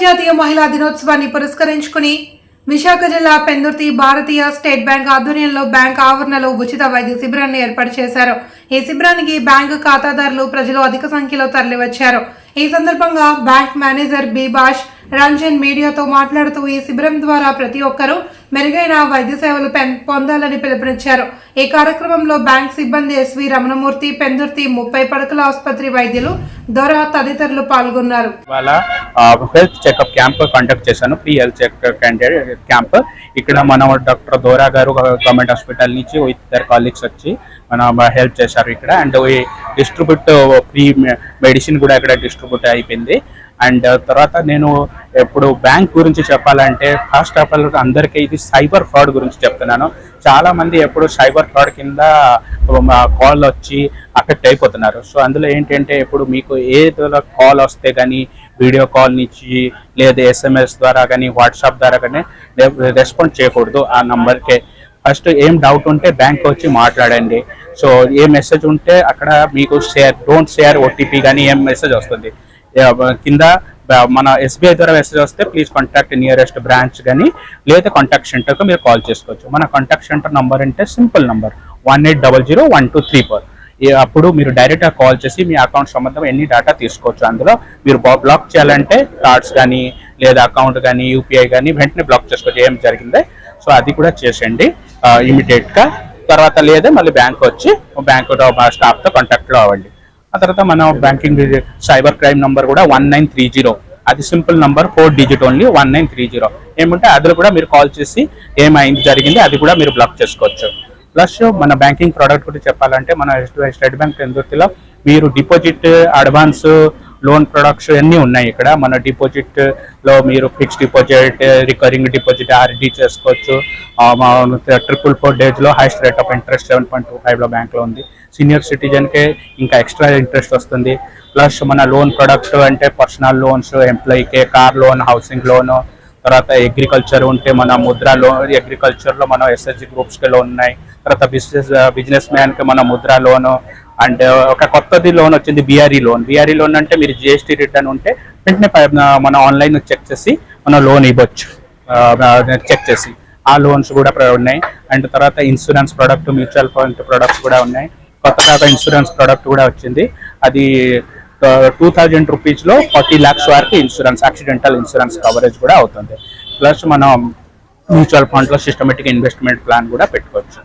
అంతర్జాతీయ మహిళా దినోత్సవాన్ని పురస్కరించుకుని విశాఖ జిల్లా పెందుర్తి భారతీయ స్టేట్ బ్యాంక్ ఆధ్వర్యంలో బ్యాంక్ ఆవరణలో ఉచిత వైద్య శిబిరాన్ని ఏర్పాటు చేశారు. ఈ శిబిరానికి బ్యాంకు ఖాతాదారులు ప్రజలు అధిక సంఖ్యలో తరలివచ్చారు. ఈ సందర్భంగా bank manager Bibhas Ranjan మీడియాతో మాట్లాడుతూ ఈ శిబిరం ద్వారా ప్రతి ఒక్కరూ మెరుగైన వైద్య సేవలు పొందాలని పిలుపునిచ్చారు. ఈ కార్యక్రమంలో బ్యాంక్ సిబ్బంది ఎస్వి రమణమూర్తి పెందుర్తి ముప్పై పడకల ఆసుపత్రి వైద్యులు దొర తదితరులు పాల్గొన్నారు. హెల్త్ చెకప్ క్యాంప్ కండక్ట్ చేశాను. Free health checkup candidate camp. ఇక్కడ మన డాక్టర్ దోరా గారు గవర్నమెంట్ హాస్పిటల్ నుంచి ఇద్దరు కాలీగ్స్ వచ్చి మన హెల్ప్ చేశారు ఇక్కడ. అండ్ డిస్ట్రిబ్యూట్ ఫ్రీ మెడిసిన్ కూడా ఇక్కడ డిస్ట్రిబ్యూట్ అయిపోయింది. అండ్ తర్వాత నేను ఇప్పుడు బ్యాంక్ గురించి చెప్పాలంటే ఫస్ట్ ఆఫ్ ఆల్ అందరికీ ఇది సైబర్ ఫ్రాడ్ గురించి చెప్తున్నాను. చాలా మంది ఎప్పుడు సైబర్ ఫ్రాడ్ కింద కాల్ వచ్చి అఫెక్ట్ అయిపోతున్నారు. సో అందులో ఏంటంటే ఇప్పుడు మీకు ఏదో కాల్ వస్తే కానీ వీడియో కాల్ నుంచి లేదా ఎస్ఎంఎస్ ద్వారా కానీ వాట్సాప్ ద్వారా కానీ రెస్పాండ్ చేయకూడదు ఆ నంబర్కే. ఫస్ట్ ఏం డౌట్ ఉంటే బ్యాంక్ వచ్చి మాట్లాడండి. సో ఏ మెసేజ్ ఉంటే అక్కడ మీకు షేర్ డోంట్ షేర్ ఓటీపీ కానీ ఏం మెసేజ్ వస్తుంది. కింద మన ఎస్బీఐ ద్వారా మెసేజ్ వస్తే ప్లీజ్ కాంటాక్ట్ నియరెస్ట్ బ్రాంచ్ కానీ లేదా కాంటాక్ట్ సెంటర్కి మీరు కాల్ చేసుకోవచ్చు. మన కాంటాక్ట్ సెంటర్ నంబర్ అంటే simple number one eight double zero one two three four అప్పుడు మీరు డైరెక్ట్గా కాల్ చేసి మీ అకౌంట్ సంబంధం ఎన్ని డేటా తీసుకోవచ్చు అందులో మీరు బ్లాక్ చేయాలంటే కార్డ్స్ కానీ లేదా అకౌంట్ కానీ యూపీఐ కానీ వెంటనే బ్లాక్ చేసుకోవచ్చు. ఏం జరిగిందే? సో అది కూడా చేసేయండి. ఇమీడియట్గా తర్వాత లేదా మళ్ళీ బ్యాంక్ వచ్చి బ్యాంక్ స్టాఫ్తో కాంటాక్ట్లో అవ్వండి. ఆ తర్వాత మన బ్యాంకింగ్ సైబర్ క్రైమ్ నంబర్ కూడా వన్ నైన్ త్రీ జీరో అది simple number four digit only one nine three zero ఏమంటే అందులో కూడా మీరు కాల్ చేసి ఏమైంది జరిగింది అది కూడా మీరు బ్లాక్ చేసుకోవచ్చు ప్లస్ మన బ్యాంకింగ్ ప్రోడక్ట్ గురించి చెప్పాలంటే మన స్టేట్ బ్యాంక్ పెందుర్తిలో మీరు డిపాజిట్ అడ్వాన్స్ లోన్ ప్రొడక్ట్స్ అన్నీ ఉన్నాయి ఇక్కడ. మన డిపాజిట్లో మీరు fix deposit recurring deposit RD చేసుకోవచ్చు. ట్రిపుల్ ఫోర్ డేస్లో highest rate of interest seven point two ఫైవ్లో బ్యాంక్లో ఉంది. సీనియర్ సిటిజన్కి ఇంకా ఎక్స్ట్రా ఇంట్రెస్ట్ వస్తుంది. ప్లస్ మన లోన్ ప్రొడక్ట్ అంటే పర్సనల్ లోన్స్ ఎంప్లాయీకే కార్ లోన్ హౌసింగ్ లోన్ తర్వాత అగ్రికల్చర్ ఉంటే మన ముద్ర లోన్ అగ్రికల్చర్లో మన ఎస్ఎస్జి గ్రూప్స్కి లోన్ ఉన్నాయి. తర్వాత బిజినెస్ బిజినెస్ మ్యాన్కి మన ముద్ర లోన్ అండ్ ఒక కొత్తది లోన్ వచ్చింది బీఆర్ఈ లోన్. బీఆర్ఈ లోన్ అంటే మీరు జిఎస్టీ రిటర్న్ ఉంటే వెంటనే మన ఆన్లైన్ చెక్ చేసి మనం లోన్ ఇవ్వచ్చు. చెక్ చేసి. ఆ లోన్స్ కూడా ఉన్నాయి. అండ్ తర్వాత insurance product mutual fund products కూడా ఉన్నాయి. కొత్త తర్వాత ఇన్సూరెన్స్ ప్రొడక్ట్ కూడా వచ్చింది. అది టూ థౌజండ్ రూపీస్లో ఫార్టీ ల్యాక్స్ వరకు ఇన్సూరెన్స్ యాక్సిడెంటల్ ఇన్సూరెన్స్ కవరేజ్ కూడా అవుతుంది. ప్లస్ మనం మ్యూచువల్ ఫండ్లో సిస్టమేటిక్ ఇన్వెస్ట్మెంట్ ప్లాన్ కూడా పెట్టుకోవచ్చు.